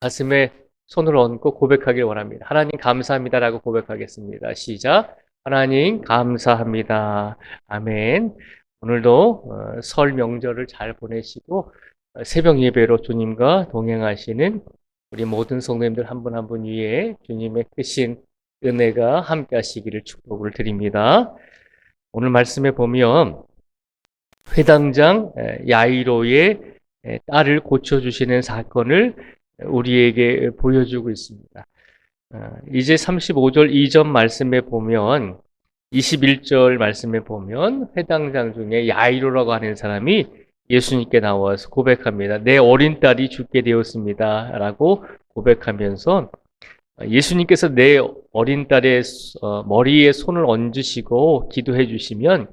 가슴에 손을 얹고 고백하길 원합니다. 하나님 감사합니다라고 고백하겠습니다. 시작. 하나님 감사합니다. 아멘. 오늘도 어, 설 명절을 잘 보내시고 어, 새벽 예배로 주님과 동행하시는 우리 모든 성도님들 한 분 한 분 위에 주님의 크신 은혜가 함께 하시기를 축복을 드립니다. 오늘 말씀에 보면 회당장 에, 야이로의 에, 딸을 고쳐주시는 사건을 우리에게 보여주고 있습니다. 어, 이제 35절 이전 말씀에 보면 21절 말씀에 보면 회당장 중에 야이로라고 하는 사람이 예수님께 나와서 고백합니다. 내 어린 딸이 죽게 되었습니다. 라고 고백하면서 예수님께서 내 어린 딸의 어, 머리에 손을 얹으시고 기도해 주시면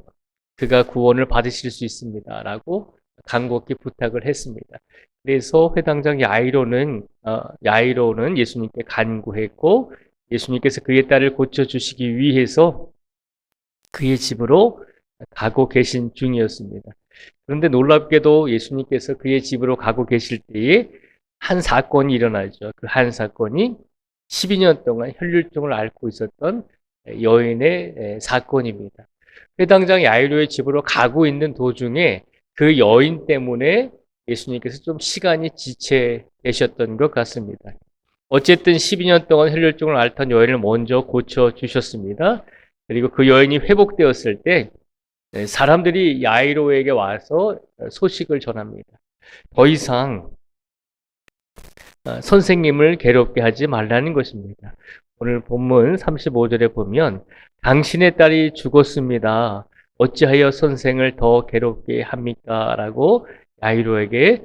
그가 구원을 받으실 수 있습니다. 라고 간곡히 부탁을 했습니다. 그래서 회당장 야이로는 어, 야이로는 예수님께 간구했고 예수님께서 그의 딸을 고쳐 주시기 위해서 그의 집으로 가고 계신 중이었습니다. 그런데 놀랍게도 예수님께서 그의 집으로 가고 계실 때에 한 사건이 일어나죠. 그 한 사건이 12년 동안 혈류증을 앓고 있었던 여인의 사건입니다. 회당장 야이로의 집으로 가고 있는 도중에 그 여인 때문에 예수님께서 좀 시간이 지체되셨던 것 같습니다. 어쨌든 12년 동안 혈류증을 앓던 여인을 먼저 고쳐 주셨습니다. 그리고 그 여인이 회복되었을 때 사람들이 야이로에게 와서 소식을 전합니다. 더 이상 선생님을 괴롭게 하지 말라는 것입니다. 오늘 본문 35절에 보면 당신의 딸이 죽었습니다. 어찌하여 선생을 더 괴롭게 합니까? 라고 야이로에게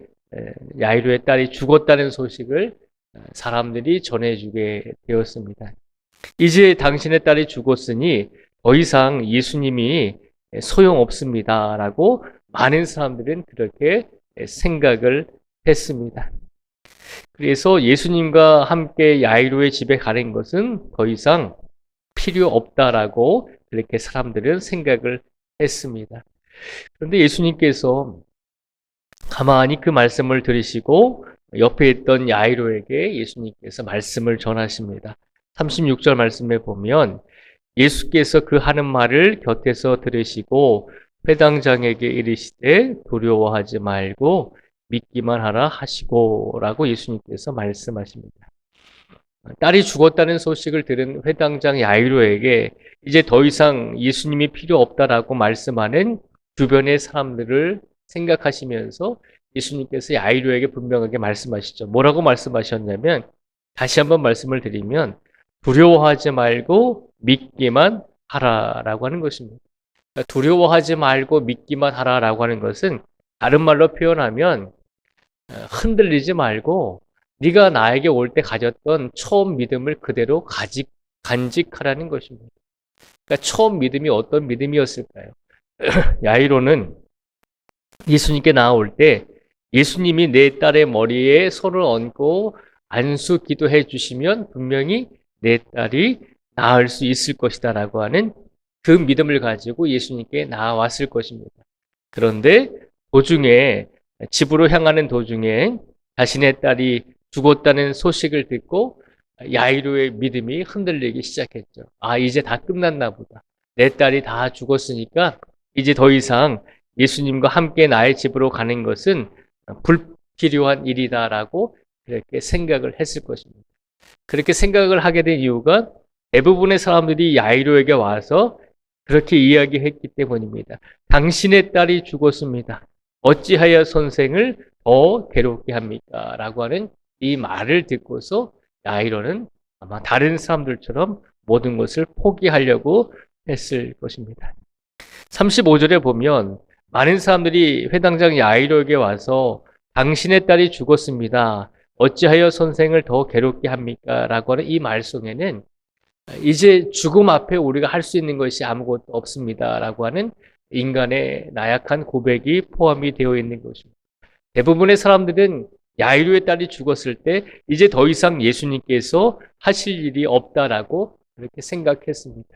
야이로의 딸이 죽었다는 소식을 사람들이 전해주게 되었습니다. 이제 당신의 딸이 죽었으니 더 이상 예수님이 소용없습니다. 라고 많은 사람들은 그렇게 생각을 했습니다. 그래서 예수님과 함께 야이로의 집에 가는 것은 더 이상 필요 없다라고 그렇게 사람들은 생각을 했습니다. 그런데 예수님께서 가만히 그 말씀을 들으시고 옆에 있던 야이로에게 예수님께서 말씀을 전하십니다. 36절 말씀에 보면 예수께서 그 하는 말을 곁에서 들으시고 회당장에게 이르시되 두려워하지 말고 믿기만 하라 하시고라고 예수님께서 말씀하십니다. 딸이 죽었다는 소식을 들은 회당장 야이로에게 이제 더 이상 예수님이 필요 없다라고 말씀하는 주변의 사람들을 생각하시면서 예수님께서 야이로에게 분명하게 말씀하시죠. 뭐라고 말씀하셨냐면 다시 한번 말씀을 드리면 두려워하지 말고 믿기만 하라라고 하는 것입니다. 그러니까 두려워하지 말고 믿기만 하라라고 하는 것은 다른 말로 표현하면 어, 흔들리지 말고 네가 나에게 올 때 가졌던 처음 믿음을 그대로 가직 간직하라는 것입니다. 그러니까 처음 믿음이 어떤 믿음이었을까요? 야이로는 예수님께 나올 때 예수님이 내 딸의 머리에 손을 얹고 안수 기도해 주시면 분명히 내 딸이 나을 수 있을 것이다 라고 하는 그 믿음을 가지고 예수님께 나왔을 것입니다. 그런데 도중에 집으로 향하는 도중에 자신의 딸이 죽었다는 소식을 듣고 야이로의 믿음이 흔들리기 시작했죠. 아, 이제 다 끝났나 보다. 내 딸이 다 죽었으니까 이제 더 이상 예수님과 함께 나의 집으로 가는 것은 불필요한 일이다라고 그렇게 생각을 했을 것입니다. 그렇게 생각을 하게 된 이유가 대부분의 사람들이 야이로에게 와서 그렇게 이야기했기 때문입니다. 당신의 딸이 죽었습니다. 어찌하여 선생을 더 괴롭게 합니까? 라고 하는 이 말을 듣고서 야이로는 아마 다른 사람들처럼 모든 것을 포기하려고 했을 것입니다. 35절에 보면 많은 사람들이 회당장 야이로에게 와서 당신의 딸이 죽었습니다. 어찌하여 선생을 더 괴롭게 합니까? 라고 하는 이말 속에는 이제 죽음 앞에 우리가 할 수 있는 것이 아무것도 없습니다. 라고 하는 인간의 나약한 고백이 포함이 되어 있는 것입니다. 대부분의 사람들은 야이루의 딸이 죽었을 때 이제 더 이상 예수님께서 하실 일이 없다라고 그렇게 생각했습니다.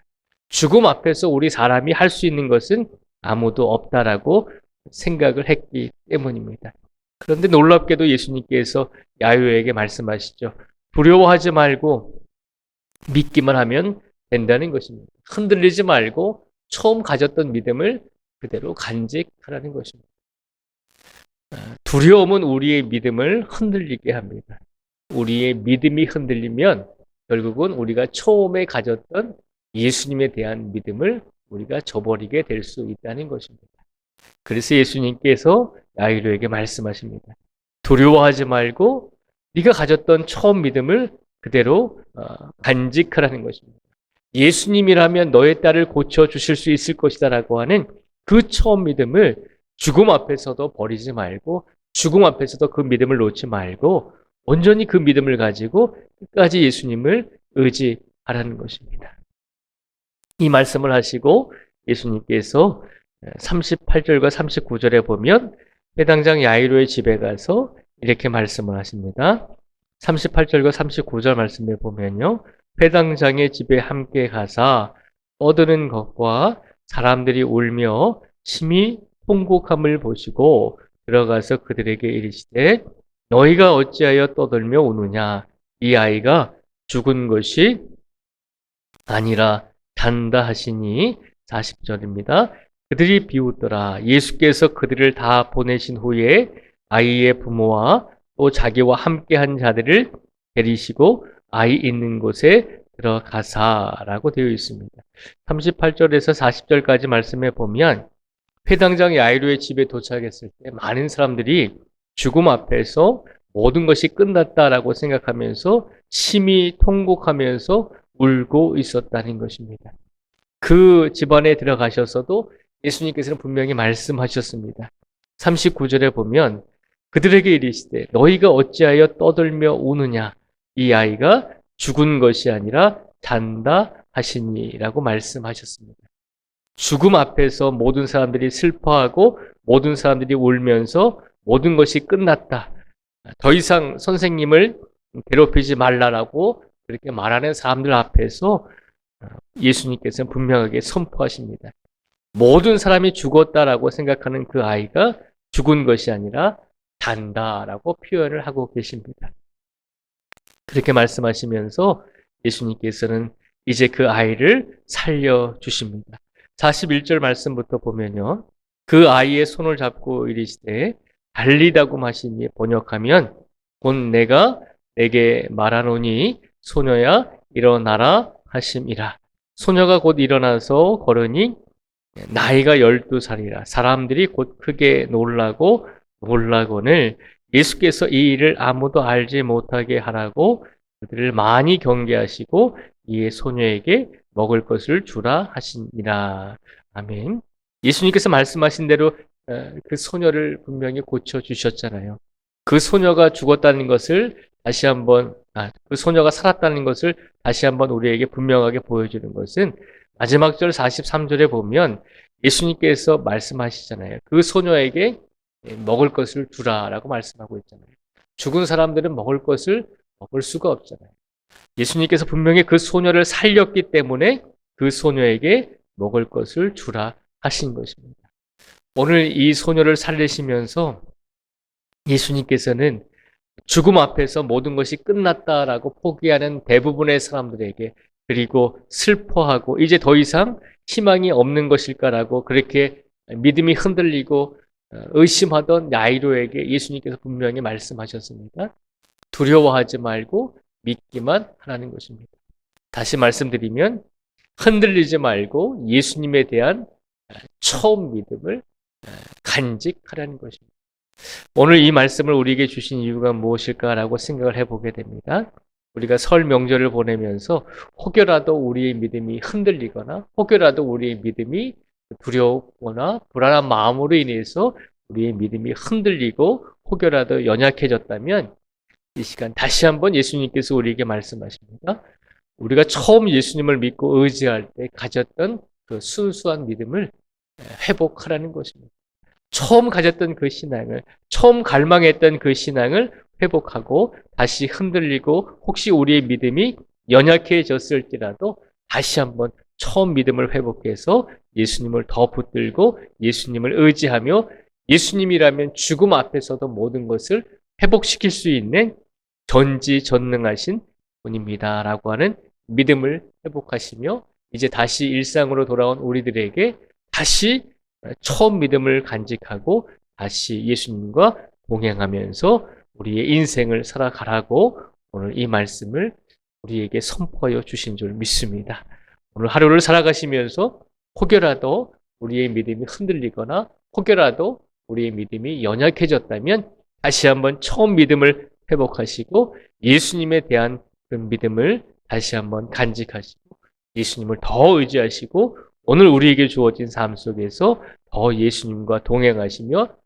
죽음 앞에서 우리 사람이 할 수 있는 것은 아무도 없다라고 생각을 했기 때문입니다. 그런데 놀랍게도 예수님께서 야유에게 말씀하시죠. 두려워하지 말고 믿기만 하면 된다는 것입니다. 흔들리지 말고 처음 가졌던 믿음을 그대로 간직하라는 것입니다. 아, 두려움은 우리의 믿음을 흔들리게 합니다. 우리의 믿음이 흔들리면 결국은 우리가 처음에 가졌던 예수님에 대한 믿음을 우리가 저버리게 될 수 있다는 것입니다. 그래서 예수님께서 야이로에게 말씀하십니다. 두려워하지 말고 네가 가졌던 처음 믿음을 그대로 어, 간직하라는 것입니다. 예수님이라면 너의 딸을 고쳐 주실 수 있을 것이다라고 하는 그 처음 믿음을 죽음 앞에서도 버리지 말고 죽음 앞에서도 그 믿음을 놓지 말고 온전히 그 믿음을 가지고 끝까지 예수님을 의지하라는 것입니다. 이 말씀을 하시고 예수님께서 38절과 39절에 보면 해당장 야이로의 집에 가서 이렇게 말씀을 하십니다. 38절과 39절 말씀에 보면요. 회당장의 집에 함께 가사 떠드는 것과 사람들이 울며 심히 통곡함을 보시고 들어가서 그들에게 이르시되 너희가 어찌하여 떠들며 우느냐 이 아이가 죽은 것이 아니라 잔다 하시니 40절입니다. 그들이 비웃더라. 예수께서 그들을 다 보내신 후에 아이의 부모와 또 자기와 함께한 자들을 데리시고 아이 있는 곳에 들어가사라고 되어 있습니다. 38절에서 40절까지 말씀해 보면 회당장 야이로의 집에 도착했을 때 많은 사람들이 죽음 앞에서 모든 것이 끝났다라고 생각하면서 심히 통곡하면서 울고 있었다는 것입니다. 그 집안에 들어가셔서도 예수님께서는 분명히 말씀하셨습니다. 39절에 보면 그들에게 이르시되 너희가 어찌하여 떠들며 우느냐 이 아이가 죽은 것이 아니라 잔다 하시니라고 말씀하셨습니다. 죽음 앞에서 모든 사람들이 슬퍼하고 모든 사람들이 울면서 모든 것이 끝났다. 더 이상 선생님을 괴롭히지 말라라고 그렇게 말하는 사람들 앞에서 예수님께서는 분명하게 선포하십니다. 모든 사람이 죽었다라고 생각하는 그 아이가 죽은 것이 아니라 잔다라고 표현을 하고 계십니다. 그렇게 말씀하시면서 예수님께서는 이제 그 아이를 살려 주십니다. 41절 말씀부터 보면요. 그 아이의 손을 잡고 이르시되 달리다고 하시니 번역하면 곧 내가 내게 말하노니 소녀야 일어나라 하심이라. 소녀가 곧 일어나서 걸으니 나이가 12살이라 사람들이 곧 크게 놀라고 놀라고는 예수께서 이 일을 아무도 알지 못하게 하라고 그들을 많이 경계하시고 이에 소녀에게 먹을 것을 주라 하시니라. 아멘. 예수님께서 말씀하신 대로 어, 그 소녀를 분명히 고쳐 주셨잖아요. 그 소녀가 죽었다는 것을 다시 한번 아, 그 소녀가 살았다는 것을 다시 한번 우리에게 분명하게 보여주는 것은 마지막 절 43절에 보면 예수님께서 말씀하시잖아요. 그 소녀에게 먹을 것을 주라라고 말씀하고 있잖아요. 죽은 사람들은 먹을 것을 먹을 수가 없잖아요. 예수님께서 분명히 그 소녀를 살렸기 때문에 그 소녀에게 먹을 것을 주라 하신 것입니다. 오늘 이 소녀를 살리시면서 예수님께서는 죽음 앞에서 모든 것이 끝났다라고 포기하는 대부분의 사람들에게 그리고 슬퍼하고 이제 더 이상 희망이 없는 것일까라고 그렇게 믿음이 흔들리고 어, 의심하던 야이로에게 예수님께서 분명히 말씀하셨습니다. 두려워하지 말고 믿기만 하라는 것입니다. 다시 말씀드리면 흔들리지 말고 예수님에 대한 처음 믿음을 간직하라는 것입니다. 오늘 이 말씀을 우리에게 주신 이유가 무엇일까라고 생각을 해보게 됩니다. 우리가 설 명절을 보내면서 혹여라도 우리의 믿음이 흔들리거나 혹여라도 우리의 믿음이 두려우거나 불안한 마음으로 인해서 우리의 믿음이 흔들리고 혹여라도 연약해졌다면 이 시간 다시 한번 예수님께서 우리에게 말씀하십니다. 우리가 처음 예수님을 믿고 의지할 때 가졌던 그 순수한 믿음을 회복하라는 것입니다. 처음 가졌던 그 신앙을, 처음 갈망했던 그 신앙을 회복하고 다시 흔들리고 혹시 우리의 믿음이 연약해졌을지라도 다시 한번 처음 믿음을 회복해서 예수님을 더 붙들고 예수님을 의지하며 예수님이라면 죽음 앞에서도 모든 것을 회복시킬 수 있는 전지전능하신 분입니다라고 하는 믿음을 회복하시며 이제 다시 일상으로 돌아온 우리들에게 다시 처음 믿음을 간직하고 다시 예수님과 동행하면서 우리의 인생을 살아가라고 오늘 이 말씀을 우리에게 선포하여 주신 줄 믿습니다. 오늘 하루를 살아가시면서 혹여라도 우리의 믿음이 흔들리거나 혹여라도 우리의 믿음이 연약해졌다면 다시 한번 처음 믿음을 회복하시고 예수님에 대한 그 믿음을 다시 한번 간직하시고 예수님을 더 의지하시고 오늘 우리에게 주어진 삶 속에서 더 예수님과 동행하시며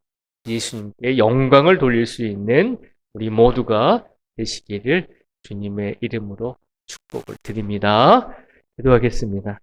예수님께 영광을 돌릴 수 있는 우리 모두가 되시기를 주님의 이름으로 축복을 드립니다. 기도하겠습니다.